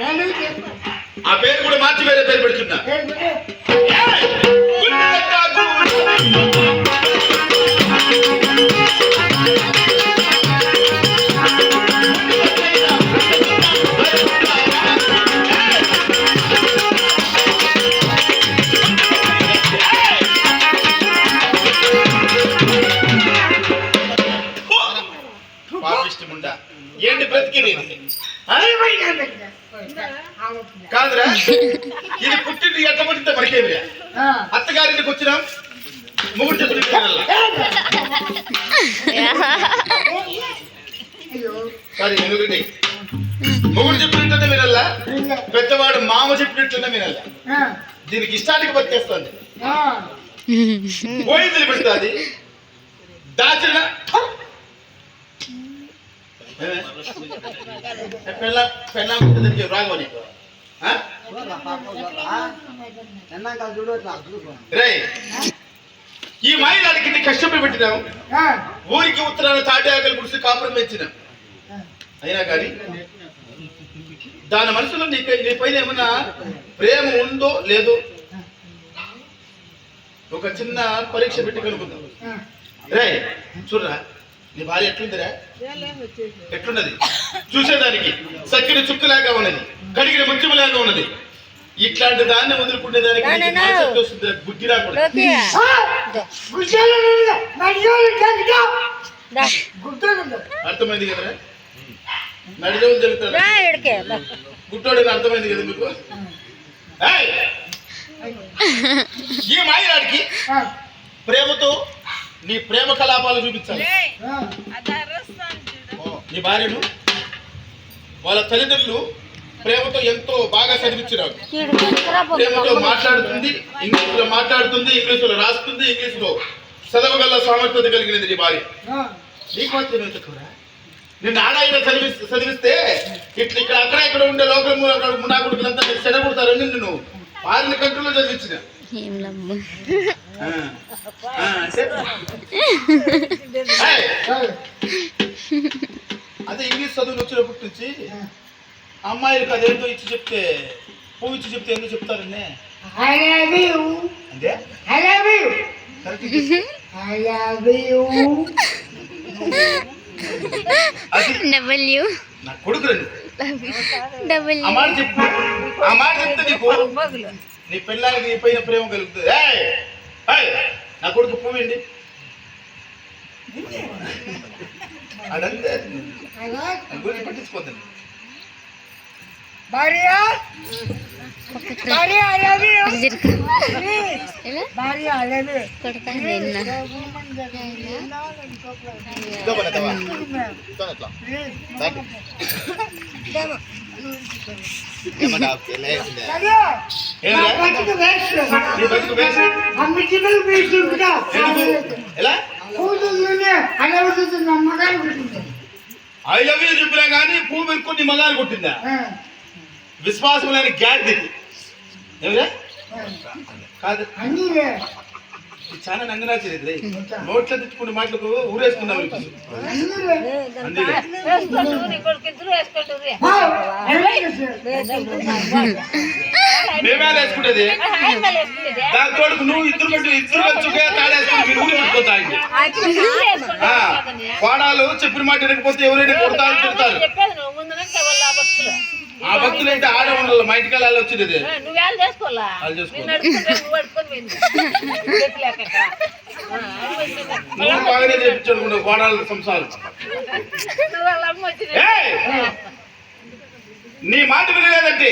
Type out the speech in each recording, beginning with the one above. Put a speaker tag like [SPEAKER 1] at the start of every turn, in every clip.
[SPEAKER 1] ఆ పేరు కూడా మార్చి వేరే పేరు పెడుతున్నా అత్తగారింటికి వచ్చినాం చెప్పిన వినాలా? సారీ ఎందుకంటే మొగుడు చెప్పినట్లనే వినాలా పెద్దవాడు మామ చెప్పినట్లనే వినాలా దీనికి ఇష్టానికి బతికేస్తుంది పోయింది పెడుతుంది దాచిన పెళ్ళ పెళ్ళ రాగవని రే ఈ మాయలాడికి ఇన్ని కష్టపడి పెట్టినాం ఊరికి ఉత్తరాన తాటి ఆకలి పుడిసి కాపురం పెంచినాం అయినా కానీ దాని మనసులో నీకు నీ పైన ఏమన్నా ప్రేమ ఉందో లేదో ఒక చిన్న పరీక్ష పెట్టి కనుక్కుందాం. రే చూడరా నీ భార్య ఎట్లుందిరా? ఎట్లున్నది? చూసేదానికి సక్కిన చుక్కలాగా ఉన్నది కడిగిన ముత్యములాగా ఉన్నది. ఇట్లాంటి దాన్ని వదులుకునే దానికి నీకు కాన్సెప్ట్ వస్తుంది బుద్ధి రాకూడదు. అర్థమైంది కదరా? నడిజోలు జరుగుతాడు గుట్టోడు అర్థమైంది కదా మీకు? ఏయ్! ఈ మాయలాడికి ప్రేమతో నీ ప్రేమ కలాపాలు చూపించాలి. నీ భార్యను వాళ్ళ తల్లిదండ్రులు ప్రేమతో ఎంతో బాగా చదివించినారు. ప్రేమతో మాట్లాడుతుంది ఇంగ్లీష్లో మాట్లాడుతుంది ఇంగ్లీష్లో రాస్తుంది ఇంగ్లీష్లో చదవగల సామర్థ్యత కలిగినది నీ భార్య. నీకు మాత్రం ఏం తక్కువరా? నిన్ను ఆడాయిన చదివి చదివిస్తే ఇట్లా ఇక్కడ అక్కడ ఇక్కడ ఉండే లోకల్ మున్నా కొడుకులంతా మీరు చెడగొడతారని నిన్ను వారిని కంట్రోల్లో చదివించిన. అదే ఇంగ్లీష్ చదువులు వచ్చినప్పటి నుంచి అమ్మాయిలకు అదేంటో ఇచ్చి చెప్తే పువ్వు ఇచ్చి చెప్తే ఎందుకు చెప్తారనే? అంటే? కరెక్ట్ అది
[SPEAKER 2] డబ్ల్యూ
[SPEAKER 1] నా కొడుకు రండి
[SPEAKER 2] డబ్ల్యూ
[SPEAKER 1] ఆ మాట చెప్పు ఆ మాట చెప్తే నీకు నీ పిల్లలకి నీ పైన ప్రేమ కలుగుతుంది! నా కొడుకు పువ్వండి అదంతే గురించి పట్టించుకోద్దండి
[SPEAKER 2] జిరుకు ఎలా కొడతా నిన్న
[SPEAKER 1] ఇదో పని అత్తవా? ఇదో అట్లా. దాటి. ఏమన్నా లేకుండే. ఏమిరా? నీ బతుకు వేస్ట్. ఎందుకు? ఎలా ఐ లవ్ యూ చెప్పినా కానీ పువ్వు పెట్టుకుని నీ మగాలు కొట్టిందా విశ్వాసం లేని గ్యారెంటీ. కాదు. చాలా నంగరాచి ఇది. నోట్లో తిట్టుకునే మాటలకు ఊరేసుకున్నాం మేమే దాని తోడుకు నువ్వు ఇద్దరు పెట్టి ఇద్దరు తాడేసుకుని ఊరి పెట్టుకోతాయి కోడాలు చెప్పిన మాట వినకపోతే ఎవరైనా కొడతారు తిడతారు. ఆ భక్తులు అయితే ఆడ ఉండాలి మా ఇంటికి వెళ్ళాలి వచ్చింది ఇది.
[SPEAKER 3] చేసుకోవాలి. నువ్వు వచ్చిందా?
[SPEAKER 1] నువ్వు బాగానే చేయించాడు కోడాల సంసారం! నీ మాట వినలేదంటే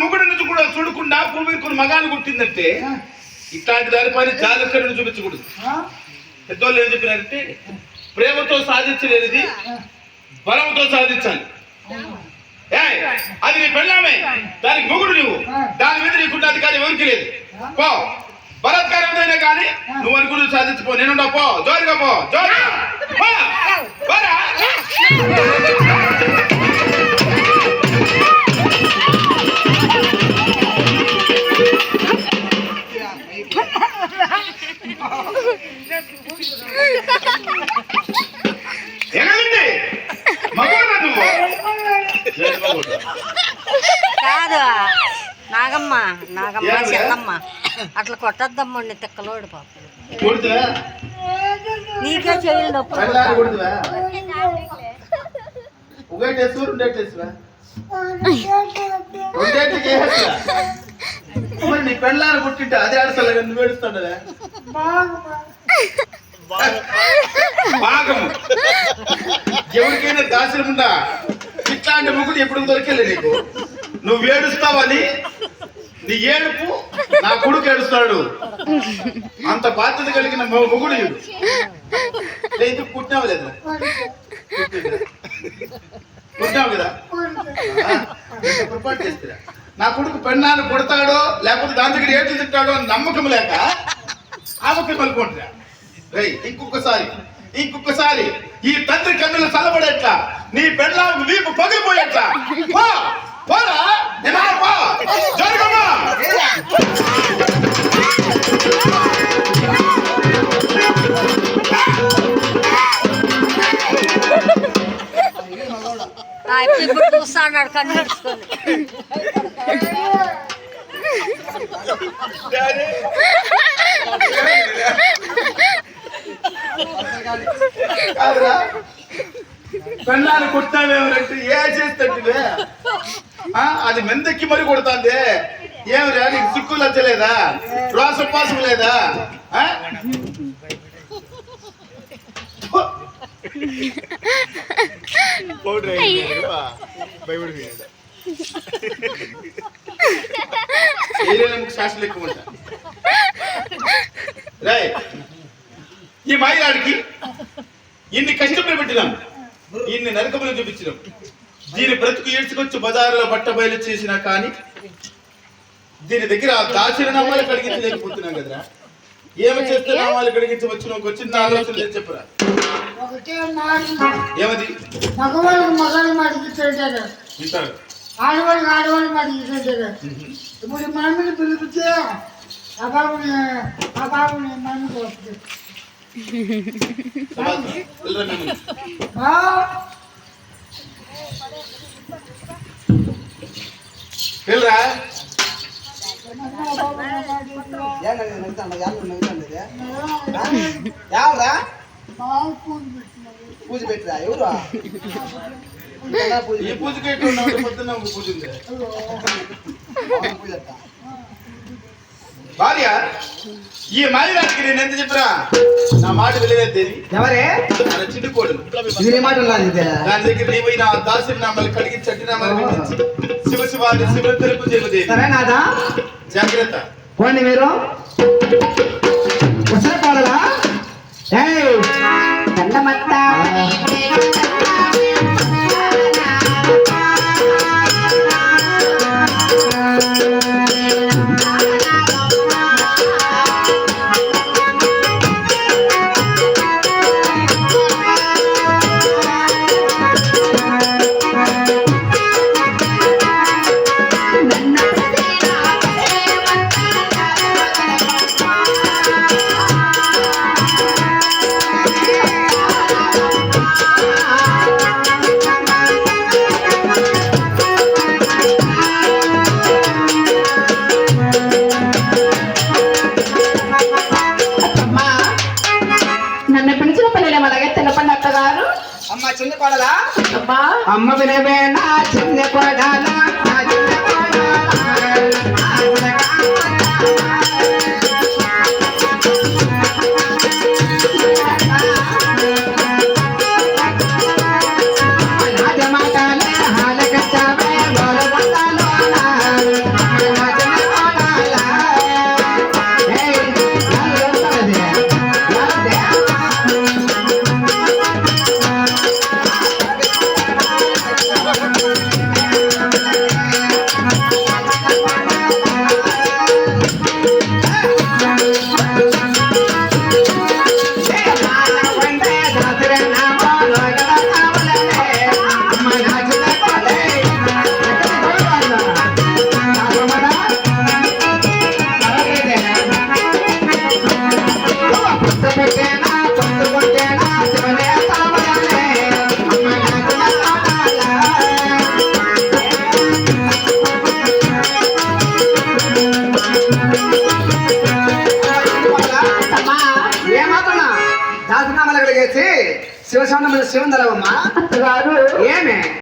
[SPEAKER 1] ముగుడు నుంచి కూడా చూడకుండా పువ్వు పెరుకుని మగాన్ని కొట్టిందంటే ఇట్లాంటి దానిపైన జాగ్రత్తను చూపించకూడదు పెద్దోళ్ళు ఏం చెప్పినారంటే ప్రేమతో సాధించలేనిది బలంతో సాధించాలి! అది నీ పెళ్ళామే. దానికి మొగుడు నువ్వు. దాని మీద నీకున్న అధికారం ఎవరికి లేదు. పో. బలాత్కారం కానీ నువ్వు అనుకుని సాధించుకో. నేను పో. జోరుగా పో. జోరుగా. పోరా.
[SPEAKER 3] కాదు నాగమ్మ నాగమ్మ? చెల్లమ్మ. అట్లా కొట్టద్దమ్మండి తిక్కలోడు పాప. నీకే చెయ్యి నొప్పి.
[SPEAKER 1] మరి నీ పెళ్ళాన్ని కొట్టింటే అదే ఆడసలే నువ్వు ఏడుస్తుండదా? భాగము. ఎవరికైనా దాసరం ఉందా ఇట్లాంటి ముగ్గుడు ఎప్పుడు దొరికేలే నీకు? నువ్వు ఏడుస్తావని నీ ఏడుపు నా కొడుకు ఏడుస్తాడు. అంత బాధ్యత కలిగిన మొగుడు ఈడు. లేదు పుట్టినావు లేదా? పుట్టినావు కదా? పొరపాటు చేస్తురా నా కొడుకు పెన్నాన్ని కొడతాడో లేకపోతే దాని దగ్గర ఏడు తింటాడో అని నమ్మకం లేక ఆమెకి మలుకుంటురా రై ఇంకొకసారి ఇంకొకసారి ఈ తండ్రి కన్నులు చల్లబడేట్లా నీ పెళ్ళ వీపు పగిలిపోయేట్లా. పోరా? పో. జరగమా
[SPEAKER 3] ఆ, ఇప్పుడు చూస్తా అన్నాడు కన్ను
[SPEAKER 1] పెళ్ళాన్ని కొట్టావేమరంటే ఏ చేస్తట్టువే ఆ, అది మెందెక్కి మరి కొడుతుంది ఏమిరా నీకు సిక్కు లచ్చలేదా రోసపాసం లేదా ఆ? చేయలేని శాస్త్రం ఎక్కువ ఉంటా రాయ్ ఈ మాయలాడికి ఇన్ని కష్టపడి పెట్టినాం ఇన్ని నరకములు చూపించినాం దీని బ్రతుకు ఏడ్చుకొచ్చి బజారులో బట్ట బయలు చేసినా కానీ దీని దగ్గర దాచిన నామాలు కడిగించలేకపోతున్నాం కదరా? ఏమి చేస్తే నామాలు కడిగించి వచ్చిన ఒక చిన్న ఆలోచన చెప్పురా. ఏమది?
[SPEAKER 4] మగవాళ్ళకి మగాళ్ళు మడిగిస్తుంటారు
[SPEAKER 1] వింటారు
[SPEAKER 4] ఆడవాళ్ళకి ఆడవాళ్ళు మడిగిస్తుంటారు ఇప్పుడు ఈ మమ్మీని పిలిపితే ఆ బాబుని ఆ బాబుని వస్తుంది
[SPEAKER 5] పిల్లరా
[SPEAKER 4] ఎవరా పూజ
[SPEAKER 1] పెట్టరా? ఎవరు పూజ పూజ పూజ
[SPEAKER 5] పూజ పూజ
[SPEAKER 1] భార్య ఈ మాయలాడికి నేను ఎంత చెప్పరా నా మాట
[SPEAKER 5] ఎవరే? ఇది నీ మాట ఉన్నది.
[SPEAKER 1] దాని దగ్గర నీవైన ఆ దాసిన నామాలు కడిగి చట్టి నామాలు పెట్టించి శివ శివాది శివ తెలుపు జయదేవి
[SPEAKER 5] సరేనాదా
[SPEAKER 1] జాగ్రత్త.
[SPEAKER 5] పోండి మీరు. వసర పాడలా దండమత్త అమ్మ వినవేనా చిన్న కొడాలా చిన్న కొడాలా చేసి శివశాంతమైన శివందరవమ్మా
[SPEAKER 6] అత్తగారు
[SPEAKER 5] ఏమే?